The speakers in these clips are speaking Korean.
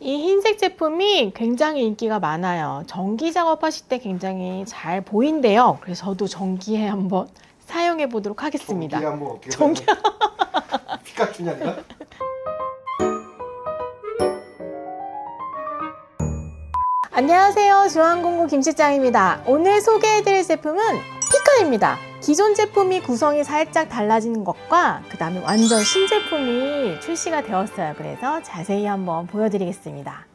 이 흰색 제품이 굉장히 인기가 많아요. 전기 작업하실 때 굉장히 잘 보인대요. 그래서 저도 전기에 한번 사용해 보도록 하겠습니다. 전기야 뭐 어떻게 전기- 피카츄냐니까? 안녕하세요. 중앙공고 김실장입니다. 오늘 소개해드릴 제품은 피카입니다. 기존 제품이 구성이 살짝 달라지는 것과 그 다음에 완전 신제품이 출시가 되었어요. 그래서 자세히 한번 보여드리겠습니다.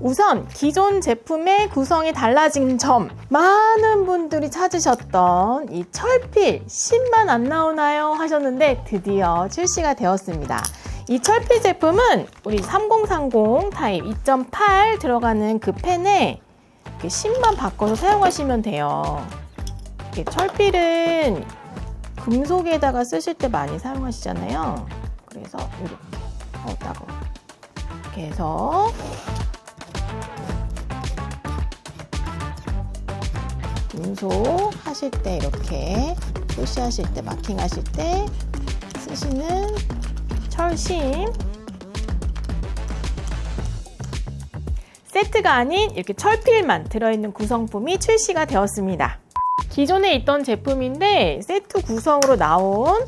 우선 기존 제품의 구성이 달라진 점 많은 분들이 찾으셨던 이 철필 10만 안 나오나요 하셨는데 드디어 출시가 되었습니다. 이 철필 제품은 우리 3030 타입 2.8 들어가는 그 펜에 이렇게 10만 바꿔서 사용하시면 돼요. 이렇게 철필은 금속에다가 쓰실 때 많이 사용하시잖아요. 그래서 이렇게 어 따가워. 이렇게 해서 금속 하실 때 이렇게 표시하실 때 마킹 하실 때 쓰시는 철심 세트가 아닌 이렇게 철필만 들어있는 구성품이 출시가 되었습니다. 기존에 있던 제품인데 세트 구성으로 나온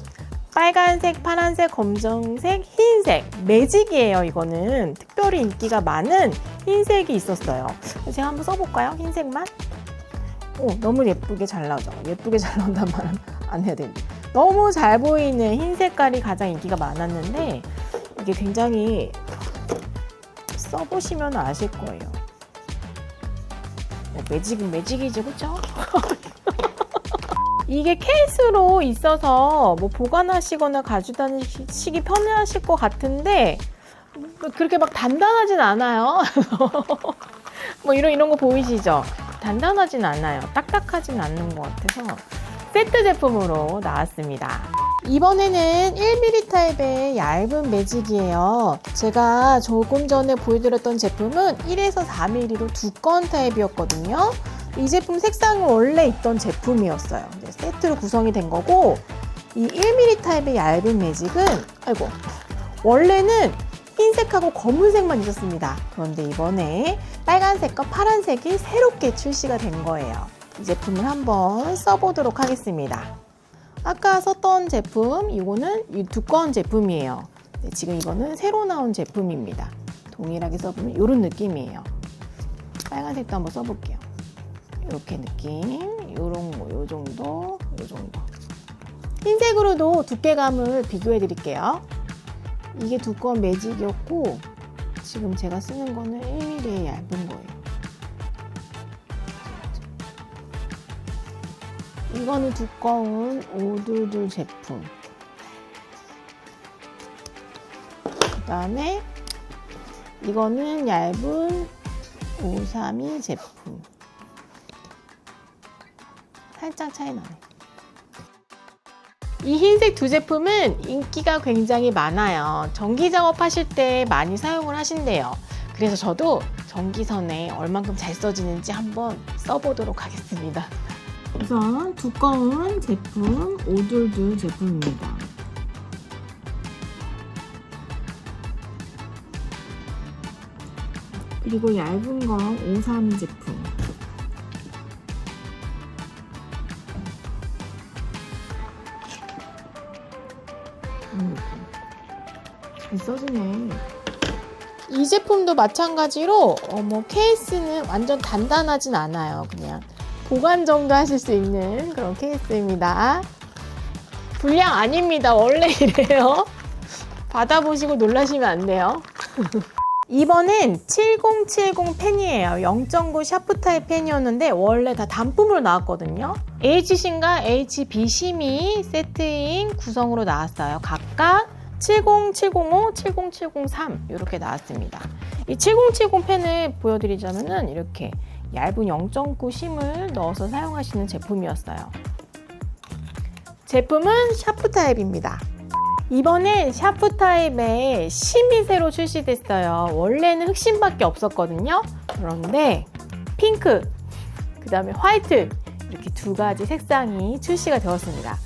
빨간색, 파란색, 검정색, 흰색 매직이에요. 이거는 특별히 인기가 많은 흰색이 있었어요. 제가 한번 써볼까요? 흰색만? 오, 너무 예쁘게 잘 나오죠. 예쁘게 잘 나온단 말은 안 해야 되는데. 너무 잘 보이는 흰 색깔이 가장 인기가 많았는데 이게 굉장히 써보시면 아실 거예요. 뭐 매직은 매직이죠, 그죠? 이게 케이스로 있어서 뭐 보관하시거나 가져다니시기 편하실 것 같은데 뭐 그렇게 막 단단하진 않아요. 뭐 이런 이런 거 보이시죠? 단단하진 않아요. 딱딱하진 않는 것 같아서 세트 제품으로 나왔습니다. 이번에는 1mm 타입의 얇은 매직이에요. 제가 조금 전에 보여드렸던 제품은 1에서 4mm로 두꺼운 타입이었거든요. 이 제품 색상은 원래 있던 제품이었어요. 세트로 구성이 된 거고 이 1mm 타입의 얇은 매직은 아이고 원래는 흰색하고 검은색만 있었습니다. 그런데 이번에 빨간색과 파란색이 새롭게 출시가 된 거예요. 이 제품을 한번 써보도록 하겠습니다. 아까 썼던 제품, 이거는 이 두꺼운 제품이에요. 네, 지금 이거는 새로 나온 제품입니다. 동일하게 써보면 이런 느낌이에요. 빨간색도 한번 써볼게요. 이렇게 느낌, 이런 거, 요 정도, 요 정도. 흰색으로도 두께감을 비교해 드릴게요. 이게 두꺼운 매직이었고 지금 제가 쓰는 거는 1mm의 얇은 거 이거는 두꺼운 오둘둘 제품. 그 다음에 이거는 얇은 532 제품. 살짝 차이 나네. 이 흰색 두 제품은 인기가 굉장히 많아요. 전기 작업하실 때 많이 사용을 하신대요. 그래서 저도 전기선에 얼만큼 잘 써지는지 한번 써보도록 하겠습니다. 우선 두꺼운 제품 오둘둘 제품입니다. 그리고 얇은 거 532 제품. 음, 잘 써지네. 이 제품도 마찬가지로 어, 뭐 케이스는 완전 단단하진 않아요. 그냥 보관 정도 하실 수 있는 그런 케이스입니다. 불량 아닙니다. 원래 이래요. 받아보시고 놀라시면 안 돼요. 이번엔 7070 펜이에요. 0.9 샤프 타입 펜이었는데 원래 다 단품으로 나왔거든요. HC인가 HB심이 세트인 구성으로 나왔어요. 각각 70705, 70703 이렇게 나왔습니다. 이 7070 펜을 보여드리자면은 이렇게 얇은 0.9 심을 넣어서 사용하시는 제품이었어요. 제품은 샤프 타입입니다. 이번엔 샤프 타입의 심이 새로 출시됐어요. 원래는 흑심밖에 없었거든요. 그런데 핑크, 그 다음에 화이트 이렇게 두 가지 색상이 출시가 되었습니다.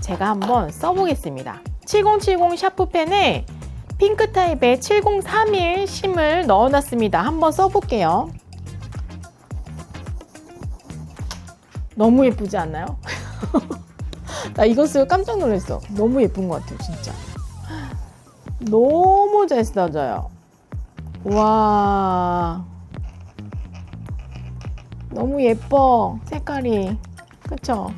제가 한번 써보겠습니다. 7070 샤프펜에 핑크 타입의 7031 심을 넣어놨습니다. 한번 써볼게요. 너무 예쁘지 않나요? 나 쓰고 깜짝 놀랐어. 너무 예쁜 것 같아요, 진짜. 너무 잘 써져요. 와. 너무 예뻐, 색깔이. 그쵸?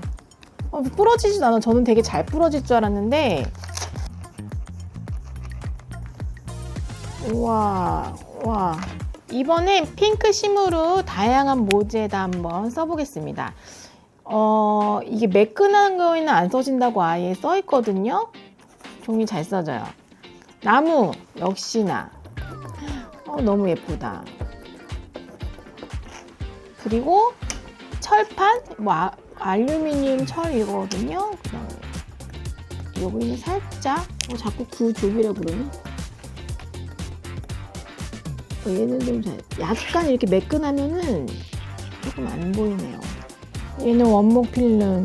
어, 부러지지도 않아. 저는 되게 잘 부러질 줄 알았는데. 우와, 와. 이번엔 핑크 심으로 다양한 모즈에다 한번 써보겠습니다. 어, 이게 매끈한 거에는 안 써진다고 아예 써 있거든요. 종이 잘 써져요. 나무, 역시나. 어, 너무 예쁘다. 그리고 철판, 뭐, 아, 알루미늄 철 이거거든요. 그다음에 여기는 살짝, 어, 자꾸 구조비라 그러니? 어, 얘는 좀 잘, 약간 이렇게 매끈하면은 조금 안 보이네요. 얘는 원목 필름.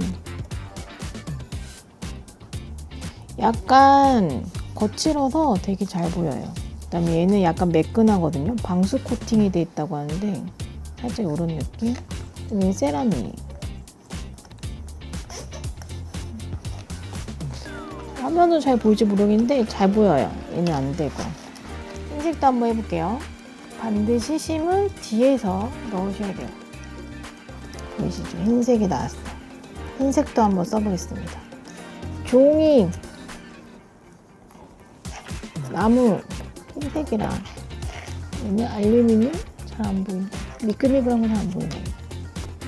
약간 거칠어서 되게 잘 보여요. 그다음에 얘는 약간 매끈하거든요. 방수 코팅이 돼 있다고 하는데 살짝 이런 느낌. 얘는 세라믹. 화면은 잘 보일지 모르겠는데 잘 보여요. 얘는 안 되고. 흰색도 한번 해볼게요. 반드시 심은 뒤에서 넣으셔야 돼요. 보이시죠? 흰색이 나왔어. 흰색도 한번 써보겠습니다. 종이, 나무, 흰색이랑 알루미늄 잘 안 보인다. 미끌미끌한 건잘안 보이네.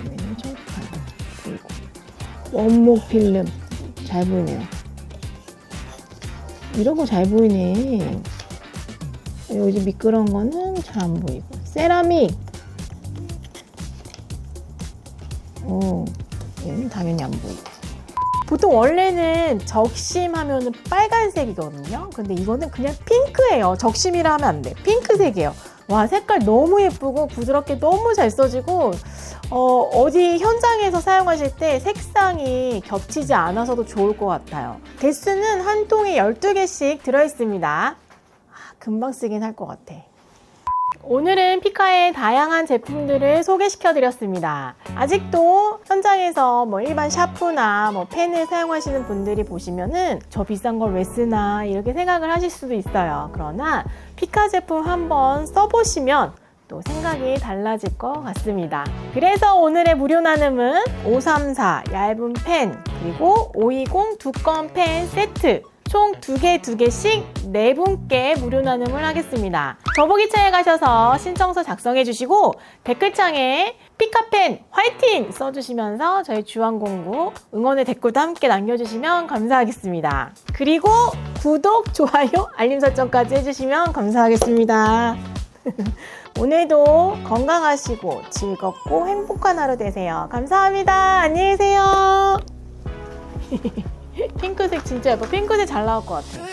얘는 철판 보이고 원목 필름 잘 보이네요. 이런 거 잘 보이네. 여기 미끄러운 거는 잘 안 보이고 세라믹 오 얘는 당연히 안 보이고. 보통 원래는 적심하면 빨간색이거든요. 근데 이거는 그냥 핑크예요. 적심이라 하면 안 돼. 핑크색이에요. 와 색깔 너무 예쁘고 부드럽게 너무 잘 써지고 어, 어디 현장에서 사용하실 때 색상이 겹치지 않아서도 좋을 것 같아요. 개수는 한 통에 12개씩 들어있습니다. 금방 쓰긴 할 것 같아. 오늘은 피카의 다양한 제품들을 소개시켜 드렸습니다. 아직도 현장에서 뭐 일반 샤프나 뭐 펜을 사용하시는 분들이 보시면은 저 비싼 걸 왜 쓰나 이렇게 생각을 하실 수도 있어요. 그러나 피카 제품 한번 써보시면 또 생각이 달라질 것 같습니다. 그래서 오늘의 무료 나눔은 534 얇은 펜 그리고 520 두꺼운 펜 세트 총 두 개 두 개씩 네 분께 무료 나눔을 하겠습니다. 더보기창에 가셔서 신청서 작성해 주시고 댓글창에 피카펜 화이팅 써주시면서 저희 주한공구 응원의 댓글도 함께 남겨주시면 감사하겠습니다. 그리고 구독, 좋아요, 알림 설정까지 해주시면 감사하겠습니다. 오늘도 건강하시고 즐겁고 행복한 하루 되세요. 감사합니다. 안녕히 계세요. 핑크색 진짜 예뻐. 핑크색 잘 나올 것 같아.